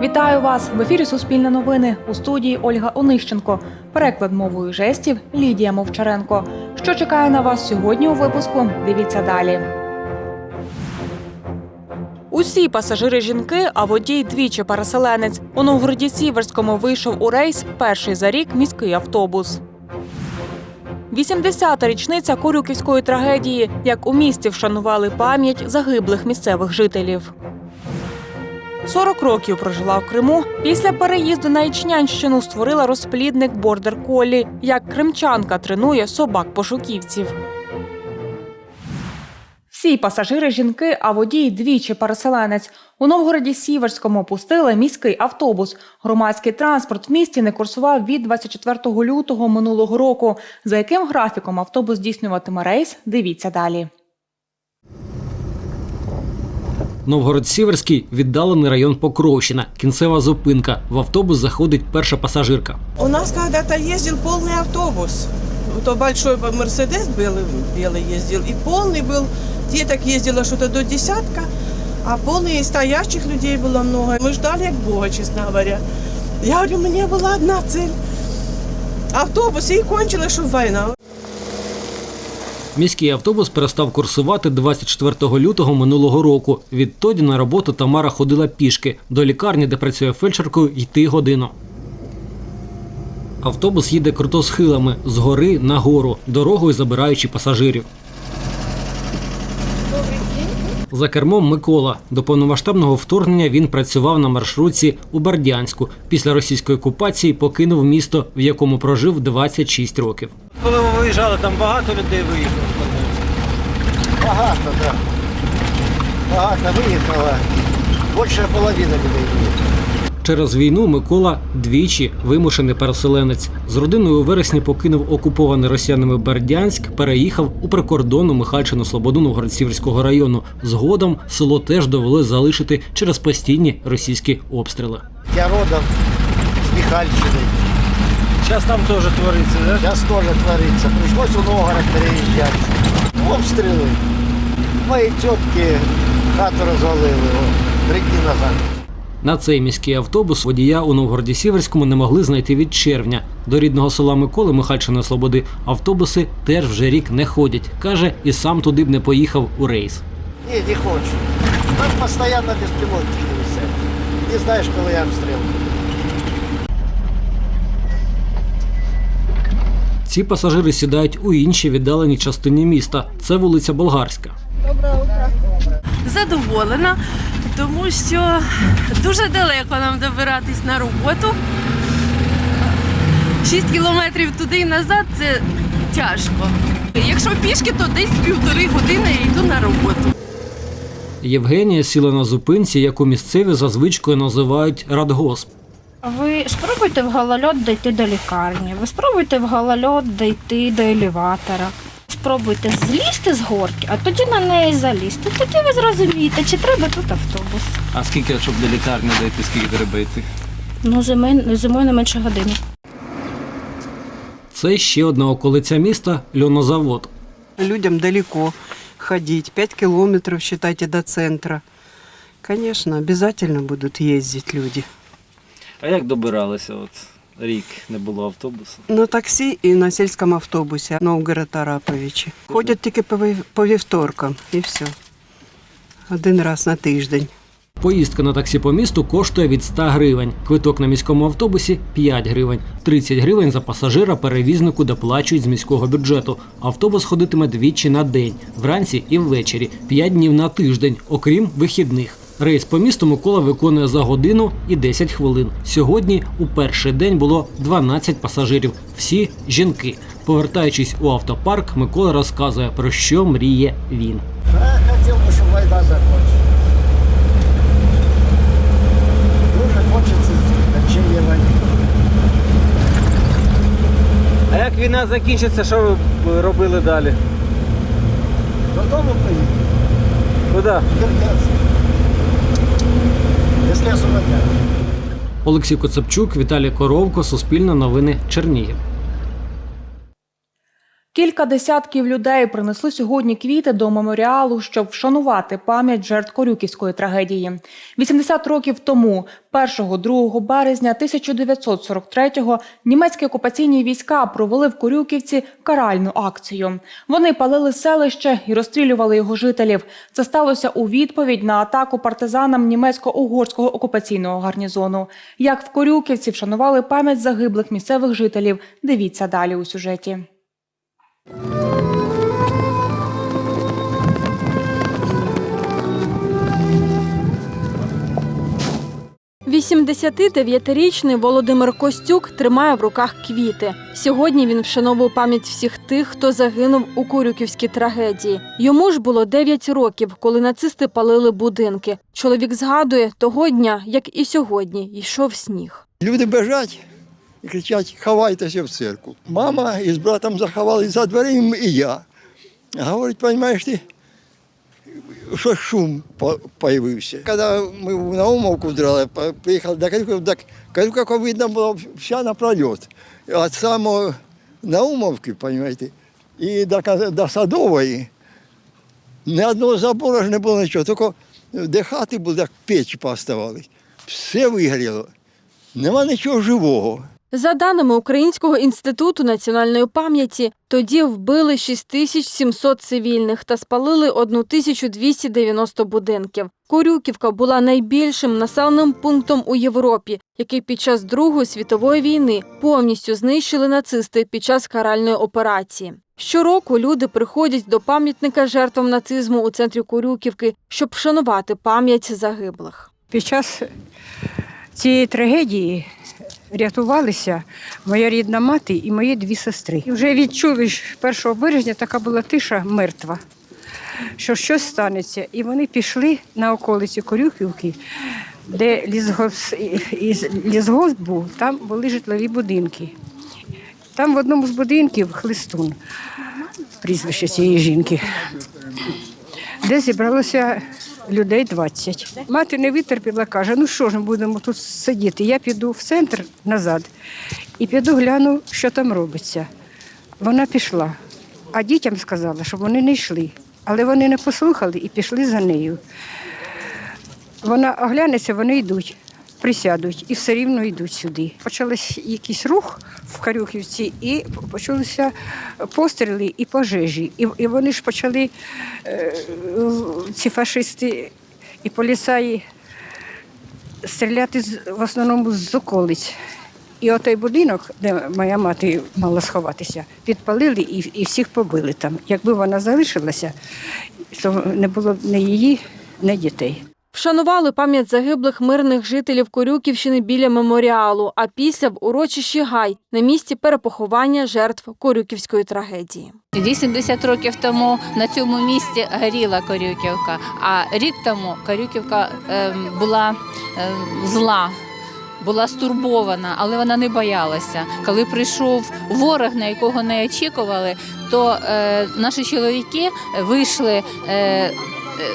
Вітаю вас в ефірі Суспільне новини у студії Ольга Онищенко. Переклад мовою жестів Лідія Мовчаренко. Що чекає на вас сьогодні у випуску? Дивіться далі. Усі пасажири жінки, а водій двічі переселенець. У Новгороді Сіверському вийшов у рейс перший за рік міський автобус. 80-та річниця Корюківської трагедії, як у місті вшанували пам'ять загиблих місцевих жителів. 40 років прожила в Криму. Після переїзду на Ічнянщину створила розплідник Бордер Колі, як кримчанка тренує собак-пошуківців. Всі пасажири жінки, а водій двічі переселенець. У Новгороді Сіверському пустили міський автобус. Громадський транспорт в місті не курсував від 24 лютого минулого року. За яким графіком автобус здійснюватиме рейс? Дивіться далі. Новгород-Сіверський віддалений район Покровщина. Кінцева зупинка. В автобус заходить перша пасажирка. У нас когда-то ездил полный автобус. То большой Мерседес белый, белый ездил, и полный был, деток ездило что-то до десятка, а полный и стоящих людей было много. Мы ждали как Бога, честно говоря. Я говорю, у меня была одна цель. Автобус, и кончилось, что война. Міський автобус перестав курсувати 24 лютого минулого року. Відтоді на роботу Тамара ходила пішки. До лікарні, де працює фельдшеркою, йти годину. Автобус їде круто схилами з гори на гору, дорогою забираючи пасажирів. За кермом Микола. До повномасштабного вторгнення він працював на маршрутці у Бердянську. Після російської окупації покинув місто, в якому прожив 26 років. Коли ви виїжджали, там багато людей виїхало. Багато, так. Да. Багато виїхало. Більше половини людей виїхало. Через війну Микола двічі вимушений переселенець. З родиною у вересні покинув окупований росіянами Бердянськ, переїхав у прикордонну Михайльчину Слободу Новгород-Сіверського району. Згодом село теж довелось залишити через постійні російські обстріли. Я родом з Михайльщини. Зараз там теж твориться, да? Зараз теж твориться. Прийшлось у Новгород переїжджати. Обстріли. Мої тітки хату розвалили о, три дні назад. На цей міський автобус водія у Новгороді Сіверському не могли знайти від червня. До рідного села Миколи Михайльчини Слободи автобуси теж вже рік не ходять. Каже, і сам туди б не поїхав у рейс. Ні, не хочу. Там постійно безпілотники висять. Не знаєш, коли я обстріл. Ці пасажири сідають у іншій віддаленій частині міста. Це вулиця Болгарська. задоволена, тому що дуже далеко нам добиратись на роботу. 6 кілометрів туди і назад це тяжко. Якщо пішки, то десь півтори години я йду на роботу. Євгенія сіла на зупинці, яку місцеві за звичкою називають радгосп. Ви спробуйте в голольот дійти до лікарні, ви спробуйте в голольот дійти до елеватора. Спробуйте злізти з горки, а тоді на неї залізти. Тоді ви зрозумієте, чи треба тут автобус. А скільки, щоб до лікарні дойти, скільки треба йти? Ну, зимою, зимою не менше години. Це ще одна околиця міста льонозавод. Людям далеко ходить, 5 километров, считайте, до центра. Конечно, обязательно будут ездить люди. А як добиралися? От рік не було автобусу. На таксі і на сільському автобусі Новгород Араповичі. Ходять тільки по по вівторкам і все. Один раз на тиждень. Поїздка на таксі по місту коштує від 100 гривень. Квиток на міському автобусі 5 гривень. 30 гривень за пасажира перевізнику доплачують з міського бюджету. Автобус ходитиме двічі на день, вранці і ввечері, 5 днів на тиждень, окрім вихідних. Рейс по місту Микола виконує за годину і 10 хвилин. Сьогодні у перший день було 12 пасажирів, всі жінки. Повертаючись у автопарк, Микола розказує про що мріє він. Я хотів би, щоб війна закончилась. Дуже хочеться закінчення війни. А як війна закінчиться, що ви робили далі? Додому поїду. Куди? Бердянськ. Олексій Коцепчук, Віталій Коровко, Суспільне новини Чернігів. Кілька десятків людей принесли сьогодні квіти до меморіалу, щоб вшанувати пам'ять жертв Корюківської трагедії. 80 років тому, 1-2 березня 1943-го, німецькі окупаційні війська провели в Корюківці каральну акцію. Вони палили селище і розстрілювали його жителів. Це сталося у відповідь на атаку партизанам німецько-угорського окупаційного гарнізону. Як в Корюківці вшанували пам'ять загиблих місцевих жителів. Дивіться далі у сюжеті. 89-річний Володимир Костюк тримає в руках квіти. Сьогодні він вшановує пам'ять всіх тих, хто загинув у Курюківській трагедії. Йому ж було 9 років, коли нацисти палили будинки. Чоловік згадує того дня, як і сьогодні, йшов сніг. Люди біжать і кричать, ховайтеся в церкву. Мама із братом заховались за дверима і я. Говорить, розумієш ти, що шум по- появився. Коли ми в Наумовку драли, приїхали до Калюки, так Калюка, як видно, була вся напрольот. Від самого Наумовки, розумієте, і до, до Садової ні одного забору ж не було нічого, тільки де хати були, як печі поставались. Все вигоріло. Нема нічого живого. За даними Українського інституту національної пам'яті, тоді вбили 6700 цивільних та спалили 1290 будинків. Корюківка була найбільшим населеним пунктом у Європі, який під час Другої світової війни повністю знищили нацисти під час каральної операції. Щороку люди приходять до пам'ятника жертвам нацизму у центрі Корюківки, щоб вшанувати пам'ять загиблих. Під час цієї трагедії рятувалися моя рідна мати і мої дві сестри. І вже відчули що 1 березня така була тиша мертва, що щось станеться. І вони пішли на околиці Корюківки, де лісгосп, лісгосп був, там були житлові будинки. Там в одному з будинків хлистун, прізвище цієї жінки, де зібралося людей 20. Мати не витерпіла, каже: ну що ж ми будемо тут сидіти? Я піду в центр назад і піду гляну, що там робиться. Вона пішла, а дітям сказала, щоб вони не йшли. Але вони не послухали і пішли за нею. Вона оглянеться, вони йдуть, присядуть і все рівно йдуть сюди. Почався якийсь рух в Харюхівці, і почалися постріли і пожежі. І, і вони ж почали, е, ці фашисти і поліцаї, стріляти в основному з околиць. І отой будинок, де моя мати мала сховатися, підпалили і, і всіх побили там. Якби вона залишилася, то не було б ні її, ні дітей. Вшанували пам'ять загиблих мирних жителів Корюківщини біля меморіалу, а після в урочищі Гай на місці перепоховання жертв Корюківської трагедії. 80 років тому на цьому місці горіла Корюківка, а рік тому Корюківка ем, була ем, зла. Була стурбована, але вона не боялася. Коли прийшов ворог, на якого не очікували, то е, наші чоловіки вийшли е,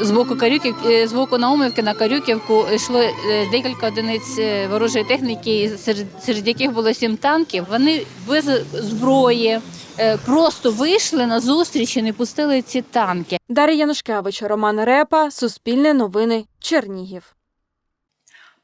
з боку Карюків, е, з боку Наумівки на Карюківку йшло е, декілька одиниць е, ворожої техніки, серед, яких було сім танків. Вони без зброї е, просто вийшли на зустріч і не пустили ці танки. Дар'я Янушкевич, Роман Репа, Суспільне новини, Чернігів.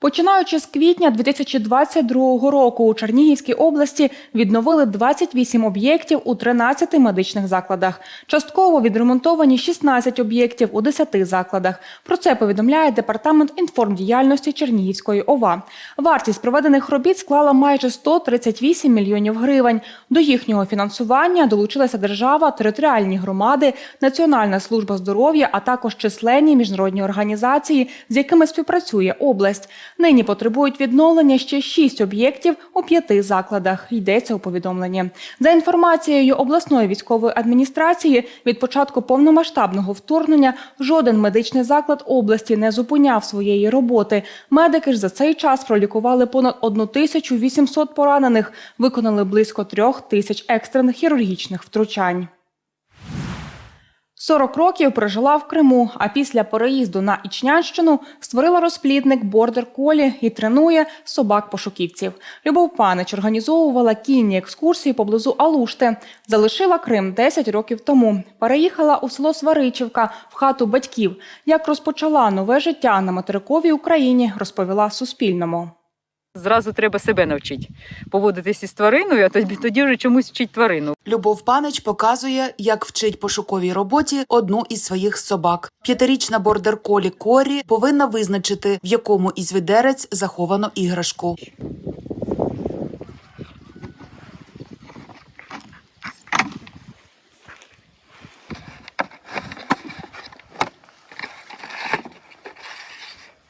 Починаючи з квітня 2022 року у Чернігівській області відновили 28 об'єктів у 13 медичних закладах. Частково відремонтовані 16 об'єктів у 10 закладах. Про це повідомляє департамент інформдіяльності Чернігівської ОВА. Вартість проведених робіт склала майже 138 мільйонів гривень. До їхнього фінансування долучилася держава, територіальні громади, Національна служба здоров'я, а також численні міжнародні організації, з якими співпрацює область. Нині потребують відновлення ще шість об'єктів у п'яти закладах. Йдеться у повідомленні. За інформацією обласної військової адміністрації, від початку повномасштабного вторгнення жоден медичний заклад області не зупиняв своєї роботи. Медики ж за цей час пролікували понад 1800 поранених, виконали близько трьох тисяч екстрених хірургічних втручань. 40 років прожила в Криму, а після переїзду на Ічнянщину створила розплідник Бордер Колі і тренує собак-пошуківців. Любов Панич організовувала кінні екскурсії поблизу Алушти. Залишила Крим 10 років тому. Переїхала у село Сваричівка в хату батьків. Як розпочала нове життя на материковій Україні, розповіла Суспільному. Зразу треба себе навчити поводитися з твариною, а тоді, тоді вже чомусь вчить тварину. Любов Панич показує, як вчить пошуковій роботі одну із своїх собак. П'ятирічна бордер колі Корі повинна визначити, в якому із відерець заховано іграшку.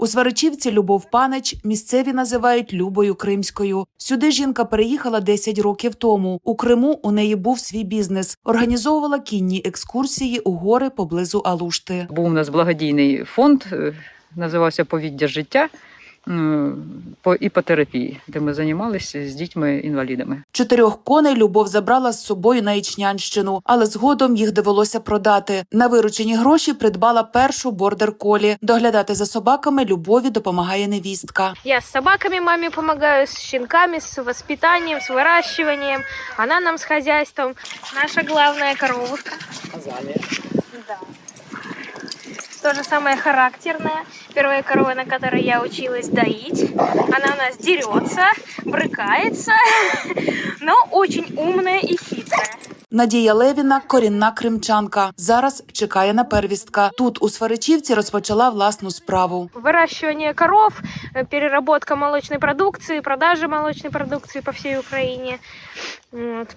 У Сваричівці Любов Панич місцеві називають Любою Кримською. Сюди жінка переїхала 10 років тому. У Криму у неї був свій бізнес. Організовувала кінні екскурсії у гори поблизу Алушти. Був у нас благодійний фонд, е, називався Повіддя життя по іпотерапії, де ми займалися з дітьми-інвалідами. Чотирьох коней Любов забрала з собою на Ічнянщину, але згодом їх довелося продати. На виручені гроші придбала першу бордер колі. Доглядати за собаками Любові допомагає невістка. Я с собаками маме помогаю, с щенками, с воспитанием, с выращиванием. Она нам с хозяйством. Наша главная коровушка. Да. То же самое характерная. Первая корова, на которой я училась доить. Она у нас дерется, брыкается, но очень умная и хитрая. Надія Левіна корінна кримчанка. Зараз чекає на первістка. Тут у Сваричівці розпочала власну справу. Выращивание коров, э, переработка молочной продукции, продажа молочной продукции по всей Украине. Вот.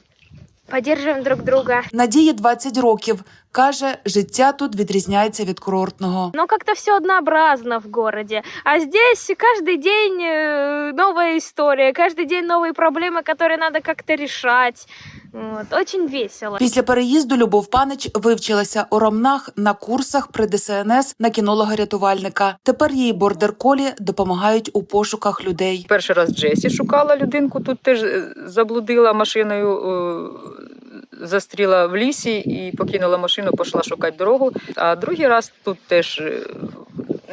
Поддерживаем друг друга. Надії 20 років. Каже, життя тут відрізняється від курортного. Но как-то все однообразно в городе. А здесь каждый день э, новая история, каждый день новые проблемы, которые надо как-то решать. Вот. Очень весело. Після переїзду Любов Панич вивчилася у Ромнах на курсах при ДСНС на кінолога-рятувальника. Тепер її бордер-колі допомагають у пошуках людей. Перший раз Джесі шукала людинку, тут теж е, заблудила машиною, е, застріла в лісі і покинула машину, пішла шукати дорогу. А другий раз тут теж е,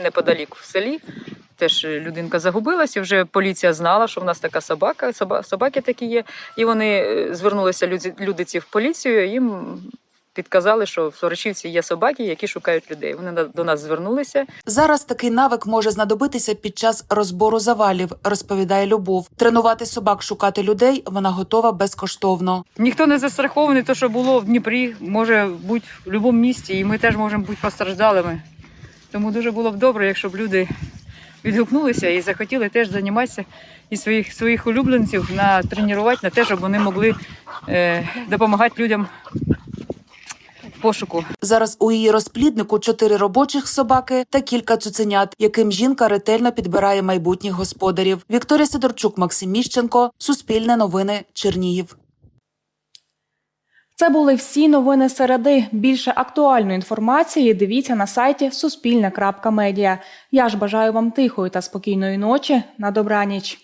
неподалік в селі. Теж людинка загубилась, і вже поліція знала, що в нас така собака, соба- собаки такі є. І вони е, звернулися люди, люди ці в поліцію. Їм підказали, що в Сорочівці є собаки, які шукають людей. Вони на- до нас звернулися. Зараз такий навик може знадобитися під час розбору завалів, розповідає Любов. Тренувати собак шукати людей вона готова безкоштовно. Ніхто не застрахований, то що було в Дніпрі, може бути в будь-якому місті, і ми теж можемо бути постраждалими. Тому дуже було б добре, якщо б люди відгукнулися і захотіли теж займатися і своїх своїх улюбленців на тренувати на те, щоб вони могли е, допомагати людям пошуку. Зараз у її розпліднику чотири робочих собаки та кілька цуценят, яким жінка ретельно підбирає майбутніх господарів. Вікторія Сидорчук, Максим Міщенко, Суспільне новини, Чернігів. Це були всі новини середи. Більше актуальної інформації дивіться на сайті Суспільне.Медіа. Я ж бажаю вам тихої та спокійної ночі. На добраніч.